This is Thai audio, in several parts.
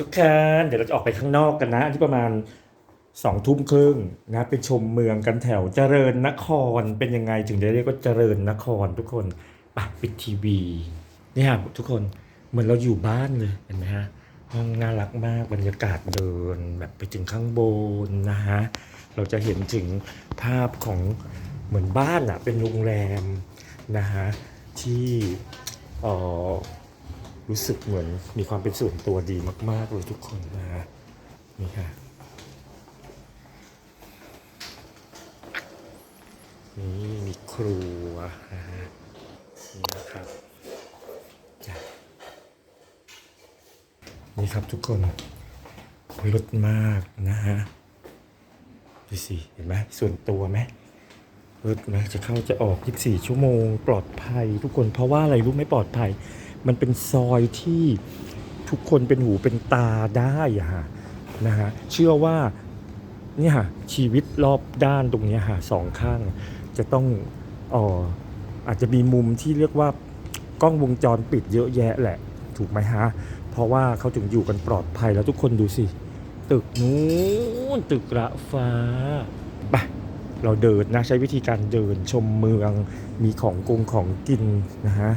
ทุกคนเดี๋ยวเราจะออกไปข้างนอกกันนะ อันที่ประมาณสองทุ่มครึ่งนะไปชมเมืองกันแถวเจริญนครเป็นยังไงถึงได้เรียกว่าเจริญนครทุกคนไปปิดทีวีนี่ฮะทุกคนเหมือนเราอยู่บ้านเลยเห็นไหมฮะห้องน่ารักมากบรรยากาศเดินแบบไปถึงข้างบนนะฮะเราจะเห็นถึงภาพของเหมือนบ้านอะเป็นโรงแรมนะฮะที่เออ รู้สึกเหมือนมีความเป็นส่วนตัวดีมาก ๆ เลยทุกคนนะฮะนี่ค่ะนี่มีครัวนะฮะนี่นะครับนี่ครับทุกคนรดมากนะฮะดูสิเห็นไหมส่วนตัวไหมรถนะจะเข้าจะออก 24 ชั่วโมง ปลอดภัยทุกคนเพราะว่าอะไรรู้ไหมปลอดภัย มันเป็นซอยที่ทุกคนเป็นหูเป็นตาได้ฮะนะฮะเชื่อว่าเนี่ยฮะชีวิตรอบด้านตรงนี้ฮะสองข้าง จะต้องเอออาจจะมีมุมที่เรียกว่ากล้องวงจรปิดเยอะแยะแหละ ถูกไหมฮะ เพราะว่าเขาถึงอยู่กันปลอดภัยแล้วทุกคนดูสิ ตึกนู้นตึกระฟ้าไปเราเดินนะ ใช้วิธีการเดินชมเมืองมีของกงของกินนะฮะ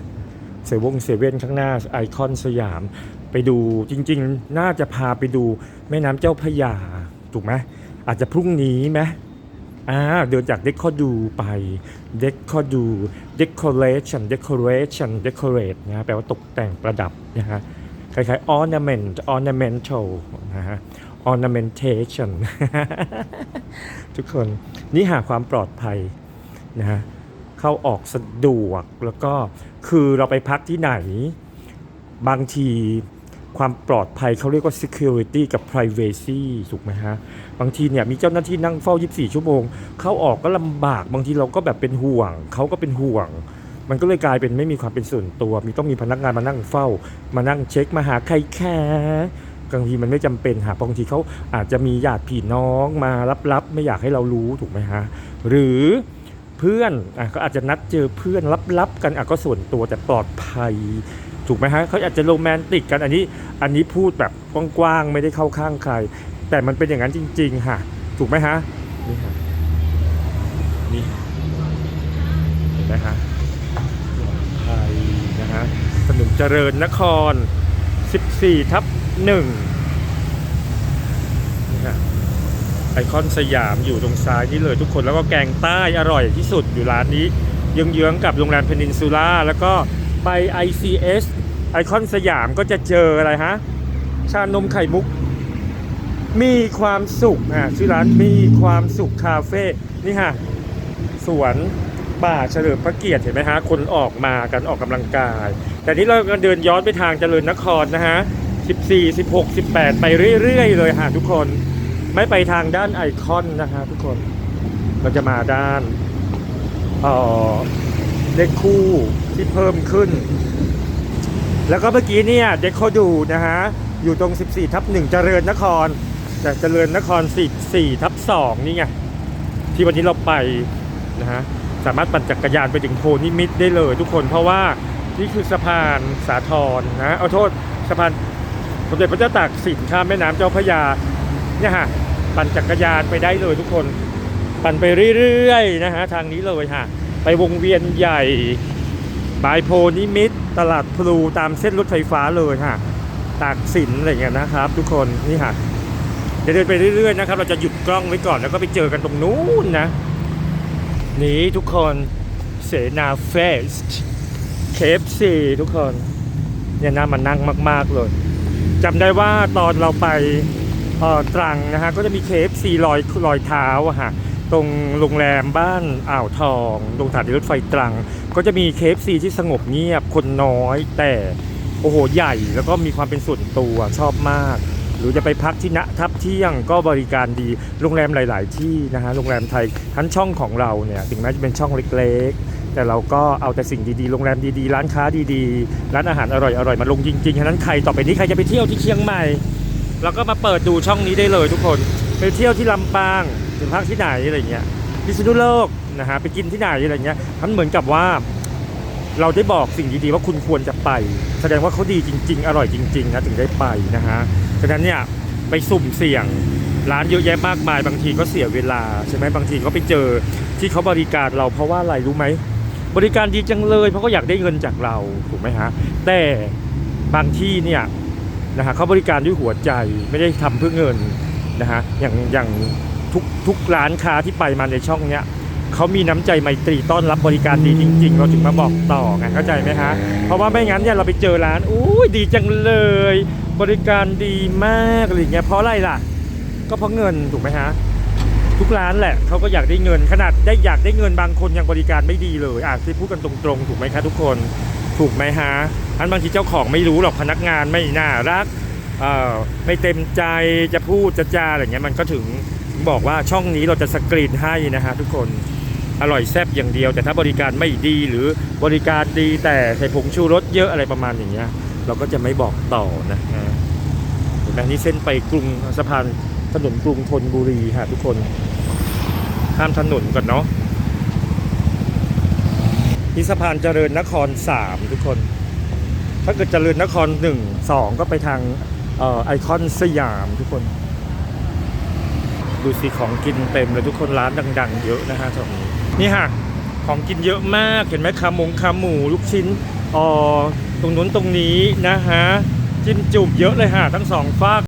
เซเว่นเซเว่นข้างหน้าไอคอนสยาม ไปดูจริง ๆ น่าจะพาไปดูแม่น้ำเจ้าพระยา ถูกไหมอาจจะพรุ่งนี้ไหมอ่าเดินจากเด็กคอดูไปเด็กคอดูเดคอเรชันเดคอเรชันเดคอเรทนะฮะแปลว่าตกแต่งประดับนะฮะคล้ายๆ ornament ornamental นะฮะ ornamentation ทุกคนนี่หาความปลอดภัยนะฮะเข้าออกสะดวกแล้วก็ คือเราไปพักที่ไหน บางทีความปลอดภัยเขาเรียกว่า security กับ privacy ถูกไหมฮะ บางทีเนี่ยมีเจ้าหน้าที่นั่งเฝ้า 24 ชั่วโมง เข้าออกก็ลำบาก บางทีเราก็แบบเป็นห่วง เขาก็เป็นห่วง มันก็เลยกลายเป็นไม่มีความเป็นส่วนตัว มีต้องมีพนักงานมานั่งเฝ้า มานั่งเช็คมาหาใครแค่บางทีมันไม่จำเป็นหาบางทีเขาอาจจะมีญาติพี่น้องมารับๆไม่อยากให้เรารู้ถูกไหมฮะ หรือ พื่อนอะก็อาจจะนัดเจอเพื่อนลับๆกันอะก็ส่วนตัวแต่ปลอดภัย ถูกไหมฮะเขาอาจจะโรแมนติกกันอันนี้อันนี้พูดแบบกว้างๆไม่ได้เข้าข้างใคร แต่มันเป็นอย่างนั้นจริงๆค่ะถูกไหมฮะนี่ฮะนี่เห็นไหมฮะปลอดภัยนะฮะถนนเจริญนคร 14 ทับ1นี่ฮะ ไอคอนสยามอยู่ตรงซ้ายนี่เลยทุกคนแล้วก็แกงใต้อร่อยที่สุดอยู่ร้านนี้เยื้องๆกับโรงแรมเพนินซูล่าแล้วก็ไป ICS ไอคอนสยามก็จะเจออะไรฮะ ชานมไข่มุก มีความสุขอะชื่อร้านมีความสุขคาเฟ่นี่ฮะสวนป่าเฉลิมพระเกียรติเห็นไหมฮะ คนออกมากันออกกำลังกาย แต่นี้เราก็เดินย้อนไปทางเจริญนครนะฮะ 14 16 18 ไปเรื่อยๆ เลยฮะทุกคน ไม่ไปทางด้านไอคอนนะฮะทุกคนเราจะมาด้านเด็กคู่ที่เพิ่มขึ้น แล้วก็เมื่อกี้เนี่ยเด็กเขาดูนะฮะ อยู่ตรง 14 ทับ1เจริญนคร แต่เจริญนคร4ทับ2นี่ไง ที่วันนี้เราไปนะฮะ สามารถปั่นจักรยานไปถึงโพนิมิตได้เลยทุกคนเพราะว่านี่คือสะพานสาทรนะเอาโทษสะพานสมเด็จพระเจ้าตากสินข้ามแม่น้ำเจ้าพระยาเนี่ยฮะ ปั่นจักรยานไปได้เลยทุกคน ปั่นไปเรื่อยๆนะฮะทางนี้เลยฮะไปวงเวียนใหญ่บายโพนิมิตตลาดพลูตามเส้นรถไฟฟ้าเลยฮะตากสินอะไรเงี้ยนะครับ ทุกคนนี่ฮะเดี๋ยวเดินไปเรื่อยๆนะครับ เราจะหยุดกล้องไว้ก่อนแล้วก็ไปเจอกันตรงนู้นนะ นี่ทุกคนเสนาเฟสเคฟซีทุกคนเนี่ยน่ามานั่งมาก ๆเลยจำได้ว่าตอนเราไป ตรังนะฮะก็จะมีเคฟซีลอยลอยเท้าอะฮะตรงโรงแรมบ้านอ่าวทองตรงสถานีรถไฟตรัง ก็จะมีเคฟซีที่สงบเงียบคนน้อย แต่โอ้โหใหญ่แล้วก็มีความเป็นส่วนตัวชอบมาก หรือจะไปพักที่ณทับเที่ยงก็บริการดีโรงแรมหลาย ๆ ที่นะฮะโรงแรมไทยทั้งช่องของเราเนี่ยถึงแม้จะเป็นช่องเล็กๆแต่เราก็เอาแต่สิ่งดีๆ โรงแรมดีๆ ร้านค้าดีๆ ร้านอาหารอร่อยๆ มาลงจริงๆ ฉะนั้นใครต่อไปนี้ใครจะไปเที่ยวที่เชียงใหม่ เราก็มาเปิดดูช่องนี้ได้เลยทุกคน ไปเที่ยวที่ลำปางหรือพักที่ไหนอะไรเงี้ยพิษณุโลกนะฮะไปกินที่ไหนอะไรเงี้ยมันเหมือนกับว่า เราได้บอกสิ่งดีๆว่าคุณควรจะไป แสดงว่าเขาดีจริง ๆ อร่อยจริงๆนะถึงได้ไปนะฮะฉะนั้นเนี่ยไปสุ่มเสี่ยงร้านเยอะแยะมากมายบางทีก็เสียเวลาใช่ไหมบางทีก็ไปเจอที่เขาบริการเราเพราะว่าอะไรรู้ไหมบริการดีจังเลยเพราะก็อยากได้เงินจากเราถูกไหมฮะแต่บางที่เนี่ย นะฮะเขาบริการด้วยหัวใจไม่ได้ทำเพื่อเงินนะฮะอย่างอย่างทุกทุกร้านค้าที่ไปมาในช่องเนี้ยเขามีน้ำใจไมตรีต้อนรับบริการดีจริง ๆ เราถึงมาบอกต่อไงเข้าใจไหมฮะเพราะว่าไม่งั้นเนี่ยเราไปเจอร้านอุ้ดีจังเลย บริการดีมากอะไรเงี้ยเพราะอะไรล่ะ ก็เพราะเงินถูกไหมฮะทุกร้านแหละเขาก็อยากได้เงินขนาดได้อยากได้เงินบางคนยังบริการไม่ดีเลยอะที่พูดกันตรงๆ ถูกไหมคะทุกคนถูกไหมฮะ อันบางทีเจ้าของไม่รู้หรอกพนักงานไม่น่ารักไม่เต็มใจจะพูดจะจาอะไรเงี้ยมันก็ถึงบอกว่าช่องนี้เราจะสกรีนให้นะฮะทุกคนอร่อยแซ่บอย่างเดียว แต่ถ้าบริการไม่ดีหรือบริการดีแต่ใส่ผงชูรสเยอะอะไรประมาณอย่างเงี้ย เราก็จะไม่บอกต่อนะฮะเห็นไหมนี่เส้นไปกรุงสะพานถนนกรุงธนบุรีฮะทุกคนข้ามถนนก่อนเนาะนี่สะพานเจริญนครสามทุกคน ถ้าเกิดเจริญนครหนึ่งสองก็ไปทางออไอคอนสยามทุกคน ดูสิของกินเต็มเลยทุกคนร้านดัง ๆ เยอะนะฮะตรงนี้นี่ฮะของกินเยอะมากเห็นไหมขาหมงขาหมูลูกชิ้นอ๋อตรงนู้นตรงนี้นะฮะจิ้มจุ่มเยอะเลยฮะทั้งสองฝาก